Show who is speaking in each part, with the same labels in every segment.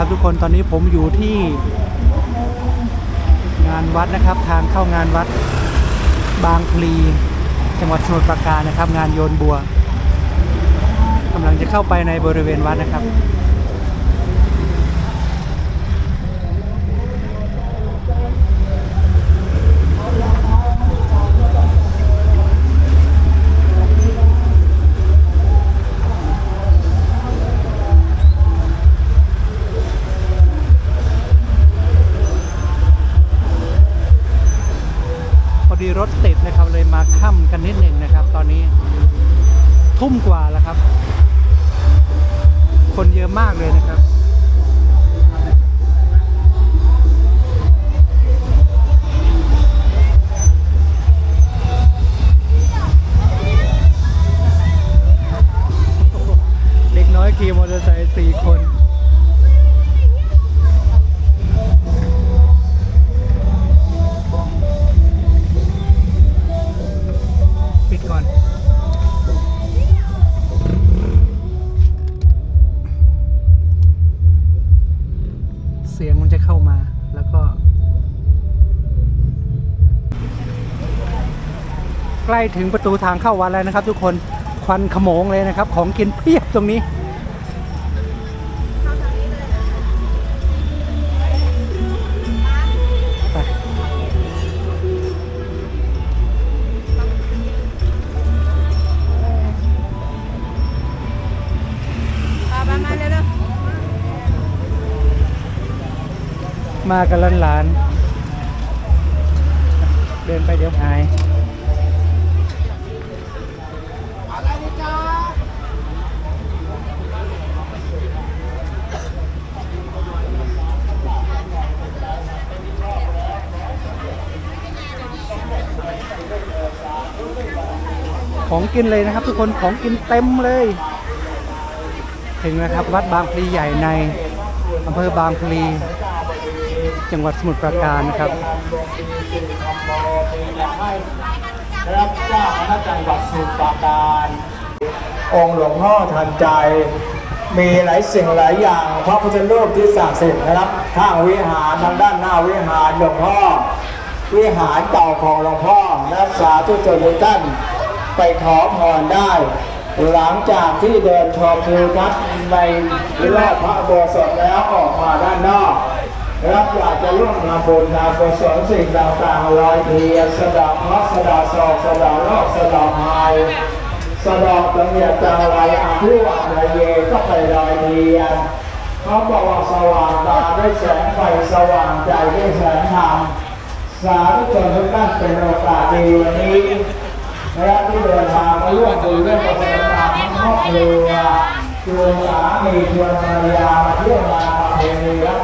Speaker 1: ครับทุกคนตอนนี้ผมอยู่ที่งานวัดนะครับ ทางเข้างานวัดบางพลีจังหวัดสมุทรปราการนะครับ งานโยนบัวกำลังจะเข้าไปในบริเวณวัดนะครับ ดีรถติดนะครับเลยมาค่ำกันนิดหนึ่งนะครับ ตอนนี้ทุ่มกว่าแล้วครับ คนเยอะมากเลยนะครับเด็กน้อยขี่มอเตอร์ไซค์สี่คน อนเสียงมันจะเข้ามาแล้วก็ ใกล้ถึงประตูทางเข้าวัดแล้วนะครับ ทุกคนควันขโมงเลยนะครับ ของกินเพียบตรงนี้
Speaker 2: มา
Speaker 1: กันหลานๆ เดินไปเดี๋ยวหายของกินเลยนะครับ ทุกคนของกินเต็มเลย ถึงแล้วครับ วัดบางพลีใหญ่ในอำเภอบางพลี จังหวัดสมุทรปราการนะครับ
Speaker 3: รับเจ้าคณะจังหวัดสมุทรปราการ องค์หลวงพ่อทันใจ มีหลายสิ่งหลายอย่างพระพุทธรูปที่ศักดิ์สิทธิ์นะครับข้างวิหารทางด้านหน้าวิหารหลวงพ่อ วิหารเก่าของหลวงพ่อนักษาทุกชนทุกท่านไปขอพรได้ หลังจากที่เดินชมทิวทัศน์ในรอบพระโบสถแล้วออกมาด้านนอก รับอยากจะร่วมทำบุญทำกุศลสิ่งต่างๆลอยเทียนสะดอกราะห์สะดอกโศกสะดอกโรคสะดอกภัยสะดอกตังเนียจังไรอภิวัตนาเยก็ไปลอยเทียนเขาบอกว่าสว่างตาด้วยแสงไฟสว่างใจด้วยแสงธรรมสาธุชนทุกท่านเป็นโอกาสดีวันนี้และที่เดินทางมาร่วมบุญร่วมกุศลมาทั้งครอบครัวชวนสามีชวนภรรยามาเที่ยวงานประเพณีรับ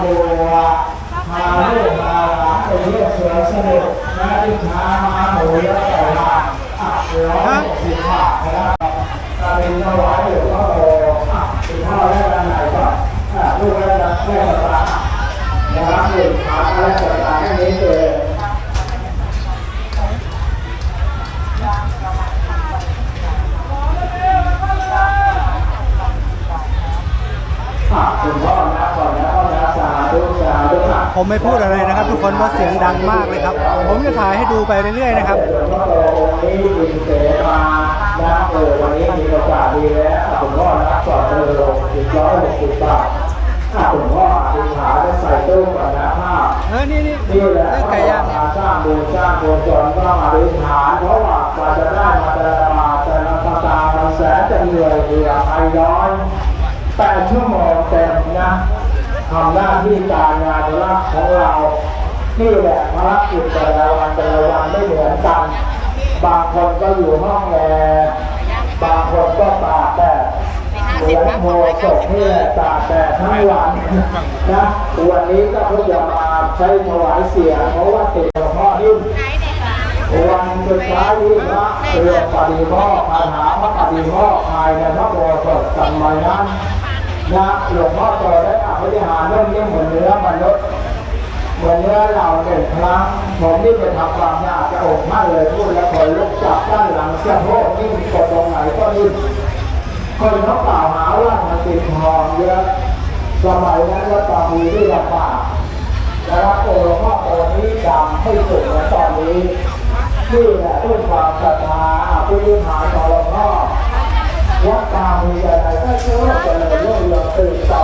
Speaker 1: ผมไม่พูดอะไรนะครับ ทุกคนเพราะเสียงดังมาก ให้ดูไปเรื่อยๆนะครับ
Speaker 3: วงพ่อโตองค์นี้ยิงเสมานะเออวันนี้มีโอกาสดีแล้วอะคุณพ่อนะสอนเธอลงอีกร้อยหกสิบบาทอะคุณพ่ออธิษฐาได้ใส่ตู้ก่อนนะภาพ
Speaker 1: เออนี่นี่
Speaker 3: นี่แหละ
Speaker 1: ซื้อไก่ย่างเนี่ย
Speaker 3: สร้างบุญสร้างกุศลต้องอธิษฐาเพราะว่ากว่าจะได้มาแต่ละบาแต่ละสตางค์เราแสนจะเหนื่อยเหนื่อยไปย้อยแปดชั่วโมงเต็มนะทำหน้าที่การงานรักของเรา นี่แหละภารกิจแต่ละวันแต่ละวันไม่เหมือนกัน บางคนก็อยู่ห้องแอร์บางคนก็ตากแดดเหมือนโมศกนี่แหละตากแดดทั้งวันนะวันนี้ก็เพิ่งจะมาใช้ถวายเสียงเพราะว่าติดหลวงพ่อนิ่มวันสุดท้ายนี้พระเรือปฏิโมกคาถาพระปฏิโมกภายในพระโบสถสมัยนั้นนะหลวงพ่อโตได้อภิหารเรื่องนี้เหมือนเนื้อมนุษย์ วันนี้เราเด่นพระผมนี่ไปทำความยากจะอกมากเลยพูดแล้วคยลุกจับด้านหลังเสื้อโพกนี่กดตรงไหนก็นิ่งคนเขากล่าวหาว่ามันติดทองเยอะสมัยนั้นก็ตอนมีที่ลำบากนะครับโอ้พ่อโอ้นี้ดังให้สุดในตอนนี้ชื่แหละด้วยความศรัทธาผู้ยึดหาต่อหลวงพ่อวัดตามีอะไรก็เชื่อว่จเลยเรื่องเรื่อง
Speaker 1: ตื่น
Speaker 3: ต่อ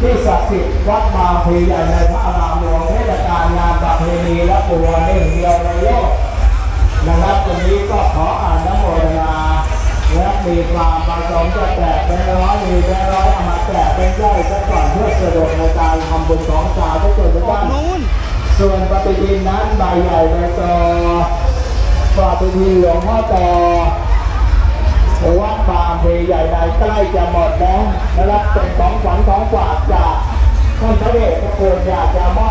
Speaker 3: ที่ศักดิ์สิทธิ์วัดบางพีใหญ่ในพระอารามหลวงเทศกาลงานประเพณีและปวเล่งเดียวในโลกนะครับตรงนี้ก็ขออ่านน้ำมนต์ลาและมีความประสงค์จะแตกเป็นร้อยมีเป็นร้อยเอามาแตกเป็นย่อยซะก่อนเพื่อสะดวกในการทำบุญของสาวทุกคนทุกท่นส่วนปฏิทินนั้นใบใหญ่ใบโตปฏิทินหลวงพ่อโตวัดบางพีใหญ่ใดใกล้จะหมดแล้ว Yeah, yeah, yeah.